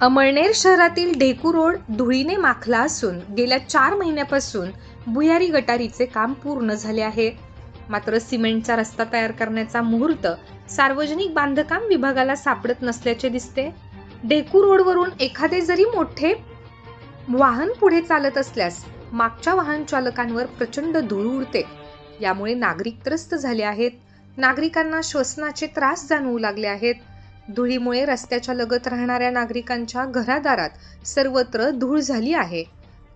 अमळनेर शहरातील ढेकू रोड धुळीने माखला असून गेल्या चार महिन्यापासून भुयारी गटारीचे काम पूर्ण झाले आहे. मात्र सिमेंटचा रस्ता तयार करण्याचा मुहूर्त सार्वजनिक बांधकाम विभागाला सापडत नसल्याचे दिसते. ढेकू रोडवरून एखादे जरी मोठे वाहन पुढे चालत असल्यास मागच्या वाहन चालकांवर प्रचंड धूळ उडते. यामुळे नागरिक त्रस्त झाले आहेत. नागरिकांना श्वसनाचे त्रास जाणवू लागले आहेत. धुळीमुळे रस्त्याच्या लगत राहणाऱ्या नागरिकांच्या घरादारात सर्वत्र धूळ झाली आहे.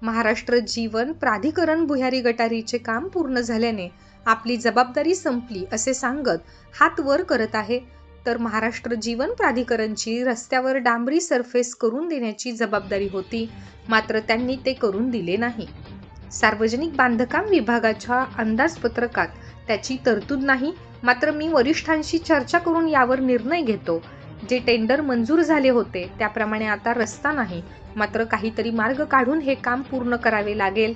महाराष्ट्र जीवन प्राधिकरण भुयारी गटारीचे काम पूर्ण झाल्याने आपली जबाबदारी संपली असे सांगत हात वर करत आहे. तर महाराष्ट्र जीवन प्राधिकरणची रस्त्यावर डांबरी सरफेस करून देण्याची जबाबदारी होती मात्र त्यांनी ते करून दिले नाही. सार्वजनिक बांधकाम विभागाच्या अंदाजपत्रकात त्याची तरतूद नाही मात्र मी वरिष्ठांशी चर्चा करून यावर निर्णय घेतो जे टेंडर मंजूर झाले होते त्याप्रमाणे आता रस्ता नाही. मात्र काहीतरी मार्ग काढून हे काम पूर्ण करावे लागेल.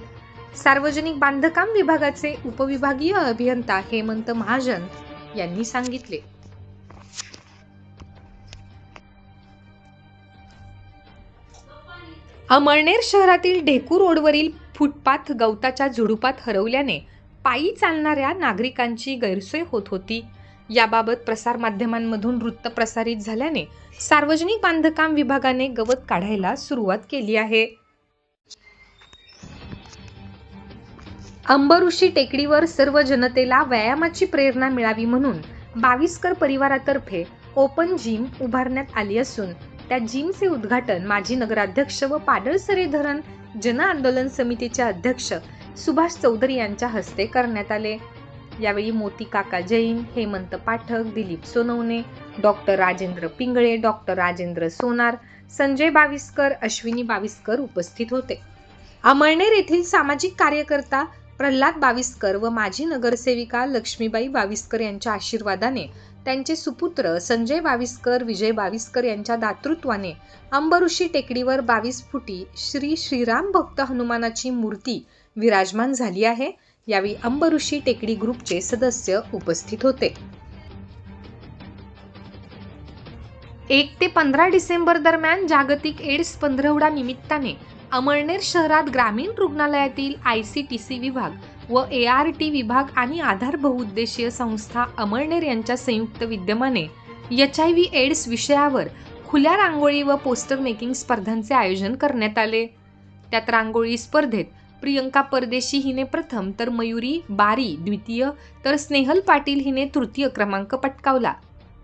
सार्वजनिक बांधकाम विभागाचे उपविभागीय अभियंता हेमंत महाजन यांनी सांगितले. अमळनेर शहरातील ढेकू रोडवरील फुटपाथ गवताच्या झुडुपात हरवल्याने पायी चालणाऱ्या नागरिकांची गैरसोय होत होती. याबाबत प्रसारमाध्यमांमधून वृत्त प्रसारित झाल्याने सार्वजनिक बांधकाम विभागाने गवत काढायला सुरुवात केली आहे. अंबऋषी टेकडीवर सर्व जनतेला व्यायामाची प्रेरणा मिळावी म्हणून बावीसकर परिवारातर्फे ओपन जिम उभारण्यात आली असून त्या जिमचे उद्घाटन माजी नगराध्यक्ष व पाडळसरे धरण जन आंदोलन समितीचे अध्यक्ष सुभाष चौधरी यांच्या हस्ते करण्यात आले. यावेळी मोती काका जैन हेमंत पाठक दिलीप सोनवणे डॉक्टर राजेंद्र पिंगळे डॉक्टर राजेंद्र सोनार संजय बाविस्कर अश्विनी बाविस्कर उपस्थित होते. अमळनेर येथील सामाजिक कार्यकर्ता प्रल्हाद बाविस्कर व माजी नगरसेविका लक्ष्मीबाई बाविस्कर यांच्या आशीर्वादाने त्यांचे सुपुत्र संजय बाविस्कर विजय बाविस्कर यांच्या दातृत्वाने अंबऋषी टेकडीवर बावीस फुटी श्री श्रीराम भक्त हनुमानाची मूर्ती विराजमान झाली आहे. यावेळी अंबऋषी टेकडी ग्रुपचे सदस्य उपस्थित होते. एक ते पंधरा डिसेंबर दरम्यान जागतिक एड्स पंधरवडा निमित्ताने अमळनेर शहरात ग्रामीण रुग्णालयातील आय सी टी सी विभाग व ए आर टी विभाग आणि आधार बहुउद्देशीय संस्था अमळनेर यांच्या संयुक्त विद्यमाने एच आय व्ही एड्स विषयावर खुल्या रांगोळी व पोस्टर मेकिंग स्पर्धांचे आयोजन करण्यात आले. त्यात रांगोळी स्पर्धेत प्रियंका परदेशी हिने प्रथम तर मयुरी बारी द्वितीय तर स्नेहल पाटील हिने तृतीय क्रमांक पटकावला.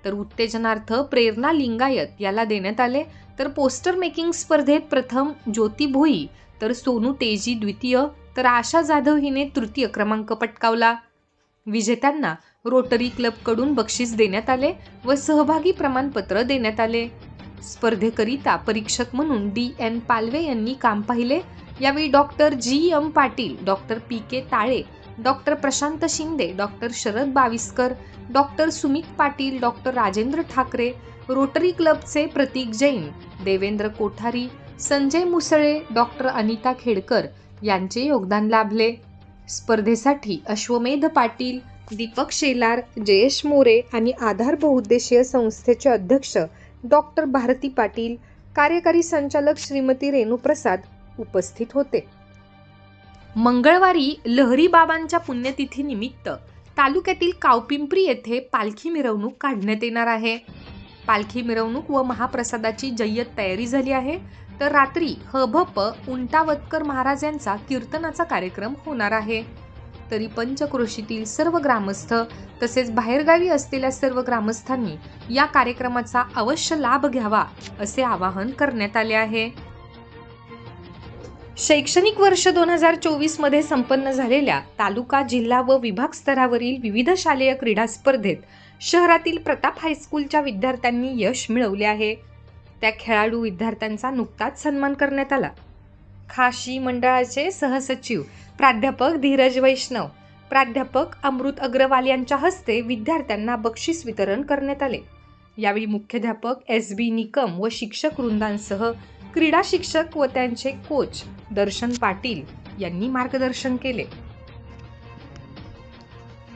तर उत्तेजनार्थ प्रेरणा लिंगायत याला देण्यात आले. तर पोस्टर मेकिंग स्पर्धेत प्रथम ज्योती भोई तर सोनू तेजी द्वितीय तर आशा जाधव हिने तृतीय क्रमांक पटकावला. विजेत्यांना रोटरी क्लबकडून बक्षीस देण्यात आले व सहभागी प्रमाणपत्र देण्यात आले. स्पर्धेकरिता परीक्षक म्हणून डी एन पालवे यांनी काम पाहिले. यावेळी doctor G M Patil doctor P K Tale doctor Prashant Shinde doctor Sharad Baviskar doctor Sumit Patil doctor Rajendra Thackeray Rotary क्लबचे प्रतीक जैन देवेंद्र कोठारी संजय मुसळे डॉक्टर अनिता खेडकर यांचे योगदान लाभले. स्पर्धेसाठी अश्वमेध पाटील दीपक शेलार जयेश मोरे आणि आधार बहुउद्देशीय संस्थेचे अध्यक्ष डॉक्टर भारती पाटील कार्यकारी संचालक श्रीमती रेणुप्रसाद उपस्थित होते. मंगळवारी लहरी बाबांच्या पुण्यतिथीनिमित्त तालुक्यातील कावपिंपरी येथे पालखी मिरवणूक काढण्यात येणार आहे. पालखी मिरवणूक व महाप्रसादाची जय्यत तयारी झाली आहे. तर रात्री हभप उंटावतकर महाराज यांचा कीर्तनाचा कार्यक्रम होणार आहे. तरी पंचक्रोशीतील सर्व ग्रामस्थ तसेच बाहेरगावी असलेल्या सर्व ग्रामस्थांनी या कार्यक्रमाचा अवश्य लाभ घ्यावा असे आवाहन करण्यात आले आहे. शैक्षणिक वर्ष दोन हजार चोवीसमध्ये संपन्न झालेल्या तालुका जिल्हा व विभाग स्तरावरील विविध शालेय क्रीडा स्पर्धेत शहरातील प्रताप हायस्कूलच्या विद्यार्थ्यांनी यश मिळवले आहे. त्या खेळाडू विद्यार्थ्यांचा नुकताच सन्मान करण्यात आला. खाशी मंडळाचे सहसचिव प्राध्यापक धीरज वैष्णव प्राध्यापक अमृत अग्रवाल यांच्या हस्ते विद्यार्थ्यांना बक्षीस वितरण करण्यात आले. यावेळी मुख्याध्यापक एस बी निकम व शिक्षक वृंदांसह क्रीडा शिक्षक व त्यांचे कोच दर्शन पाटील यांनी मार्गदर्शन केले.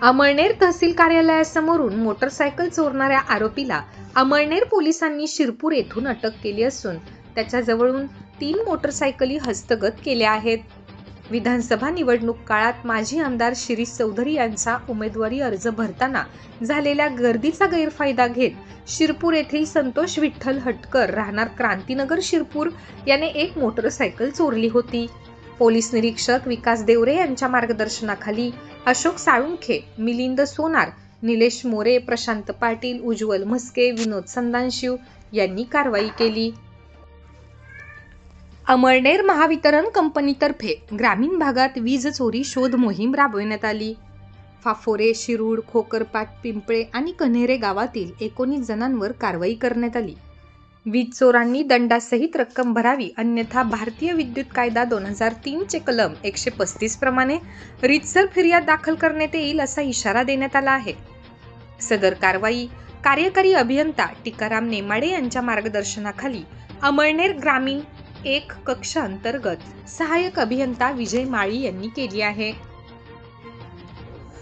अमळनेर तहसील कार्यालयासमोरून मोटरसायकल चोरणाऱ्या आरोपीला अमळनेर पोलिसांनी शिरपूर येथून अटक केली असून त्याच्याजवळून तीन मोटरसायकली हस्तगत केल्या आहेत. विधानसभा निवडणूक काळात माजी आमदार शिरीष चौधरी यांचा उमेदवारी अर्ज भरताना झालेल्या गर्दीचा गैरफायदा घेत शिरपूर येथील संतोष विठ्ठल हटकर राहणार क्रांतीनगर शिरपूर याने एक मोटरसायकल चोरली होती. पोलीस निरीक्षक विकास देवरे यांच्या मार्गदर्शनाखाली अशोक साळुंखे मिलिंद सोनार निलेश मोरे प्रशांत पाटील उज्ज्वल म्हस्के विनोद संदानशिव यांनी कारवाई केली. अमळनेर महावितरण कंपनीतर्फे ग्रामीण भागात वीज चोरी शोध मोहीम राबविण्यात आली. फाफोरे शिरूड खोकरपाट पिंपळे आणि कन्हेरे गावातील एकोणीस जणांवर कारवाई करण्यात आली. वीज चोरांनी दंडासहित रक्कम भरावी अन्यथा भारतीय विद्युत कायदा दोन हजार तीनचे कलम एकशे पस्तीस प्रमाणे रितसर फिर्याद दाखल करण्यात येईल असा इशारा देण्यात आला आहे. सदर कारवाई कार्यकारी अभियंता टिकाराम नेमाडे यांच्या मार्गदर्शनाखाली अमळनेर ग्रामीण एक कक्ष अंतर्गत सहाय्यक अभियंता विजय माळी यांनी केली आहे.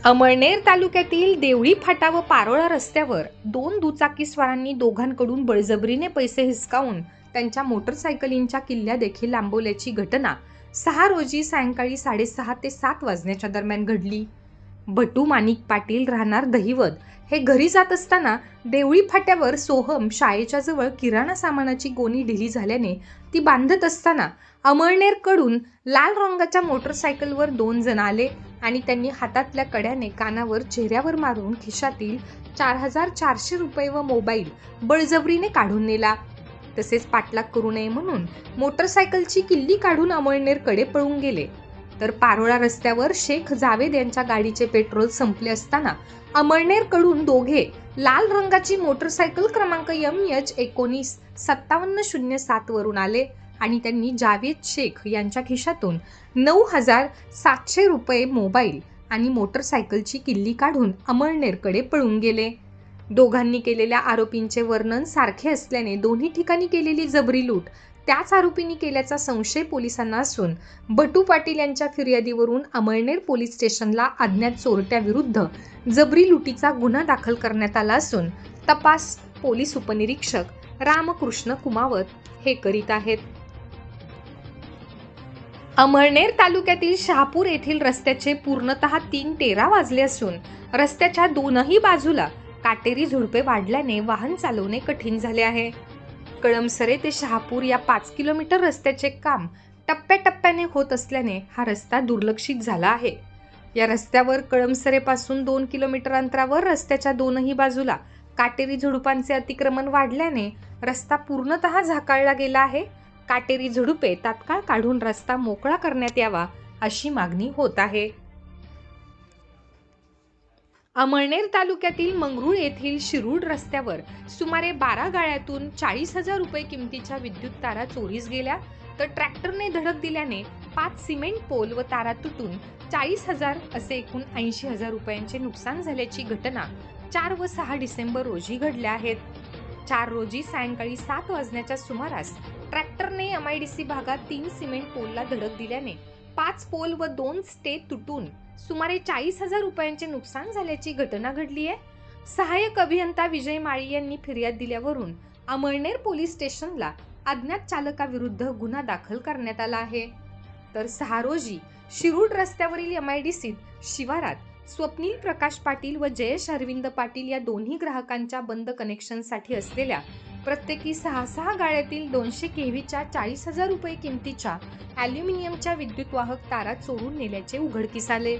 अमळनेर तालुक्यातील देवळी फाटा व पारोळा रस्त्यावर दोन दुचाकीस्वारांनी दोघांकडून बळजबरीने पैसे हिसकावून त्यांच्या मोटरसायकलींच्या किल्ल्या देखील लांबवल्याची घटना सहा रोजी सायंकाळी साडेसहा ते सात वाजण्याच्या दरम्यान घडली. भटू माणिक पाटील राहणार दहिवत. हे घरी जात असताना देवळी फाट्यावर सोहम शाळेच्या जवळ किराणा सामानाची गोणी ढिली झाल्याने ती बांधत असताना अमळनेरकडून लाल रंगाच्या मोटरसायकलवर दोन जण आले आणि त्यांनी हातातल्या कड्याने कानावर चेहऱ्यावर मारून खिशातील चार हजार चारशे रुपये व मोबाईल बळजबरीने काढून नेला. तसेच पाठलाग करू नये म्हणून मोटरसायकलची किल्ली काढून अमळनेरकडे पळून गेले. तर पारोळा रस्त्यावर शेख जावेद यांच्या गाडीचे पेट्रोल संपले असताना अमळनेरकडून दोघे लाल रंगाची मोटरसायकल क्रमांक एम एच एकोणीस सत्तावन्न शून्य सात वरून आले आणि त्यांनी जावेद शेख यांच्या खिशातून नऊ हजार सातशे रुपये मोबाईल आणि मोटरसायकलची किल्ली काढून अमळनेरकडे पळून गेले. दोघांनी केलेल्या आरोपींचे वर्णन सारखे असल्याने दोन्ही ठिकाणी केलेली जबरी लूट त्याच आरोपींनी केल्याचा संशय पोलिसांना असून बटू पाटील यांच्या फिर्यादीवरून अमळनेर पोलीस स्टेशनला अज्ञात चोरट्याविरुद्ध जबरी लुटीचा गुन्हा दाखल करण्यात आला असून तपास पोलीस उपनिरीक्षक रामकृष्ण कुमावत हे करीत आहेत. अमळनेर तालुक्यातील शहापूर येथील रस्त्याचे पूर्णतः तीन तेरा वाजले असून रस्त्याच्या दोनही बाजूला काटेरी झुडपे वाढल्याने वाहन चालवणे कठीण झाले आहे. कळमसरे ते शहापूर या पाच किलोमीटर रस्त्याचे काम टप्प्याटप्प्याने होत असल्याने हा रस्ता दुर्लक्षित झाला आहे. या रस्त्यावर कळमसरेपासून दोन किलोमीटर अंतरावर रस्त्याच्या दोनही बाजूला काटेरी झुडुपांचे अतिक्रमण वाढल्याने रस्ता पूर्णतः झाकाळला गेला आहे. काटेरी झुडुपे तात्काळ काढून रस्ता मोकळा करण्यात यावा अशी मागणी होत आहे. अमळनेर तालुक्यातील मंगरुळ येथील शिरूड रस्त्यावर सुमारे बारा गाळ्यातून चाळीस हजार रुपये किमतीच्या विद्युत तारा चोरीस गेल्या. तर ट्रॅक्टरने धडक दिल्याने पाच सिमेंट पोल व तारा तुटून चाळीस हजार असे एकूण ऐंशी हजार रुपयांचे नुकसान झाल्याची घटना चार व सहा डिसेंबर रोजी घडल्या आहेत. चार रोजी सायंकाळी सात वाजण्याच्या सुमारास ट्रॅक्टरने एम आय डी सी भागात तीन सिमेंट पोलला धडक दिल्याने पाच पोल व दोन स्टे तुटून सुमारे चाळीस हजार रुपयांचे नुकसान झाल्याची घटना घडली आहे सहाय्यक अभियंता विजय माळी यांनी फिर्याद दिल्यावरून अमळनेर पोलीस स्टेशनला अज्ञात चालकाविरुद्ध गुन्हा दाखल करण्यात आला आहे. तर सहा रोजी शिरूड रस्त्यावरील एम आय डी सीत शिवारात स्वप्नील प्रकाश पाटील व जयेश अरविंद पाटील या दोन्ही ग्राहकांच्या बंद कनेक्शनसाठी असलेल्या प्रत्येकी सहा सहा गाळ्यातील दोनशे केव्हीच्या चाळीस हजार रुपये किमतीच्या ॲल्युमिनियमच्या विद्युतवाहक तारा चोरून नेल्याचे उघडकीस आले.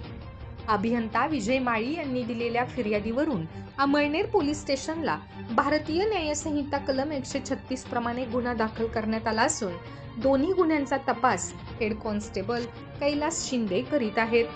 अभियंता विजय माळी यांनी दिलेल्या फिर्यादीवरून अमळनेर पोलीस स्टेशनला भारतीय न्यायसंहिता कलम एकशे छत्तीस प्रमाणे गुन्हा दाखल करण्यात आला असून दोन्ही गुन्ह्यांचा तपास हेड कॉन्स्टेबल कैलास शिंदे करीत आहेत.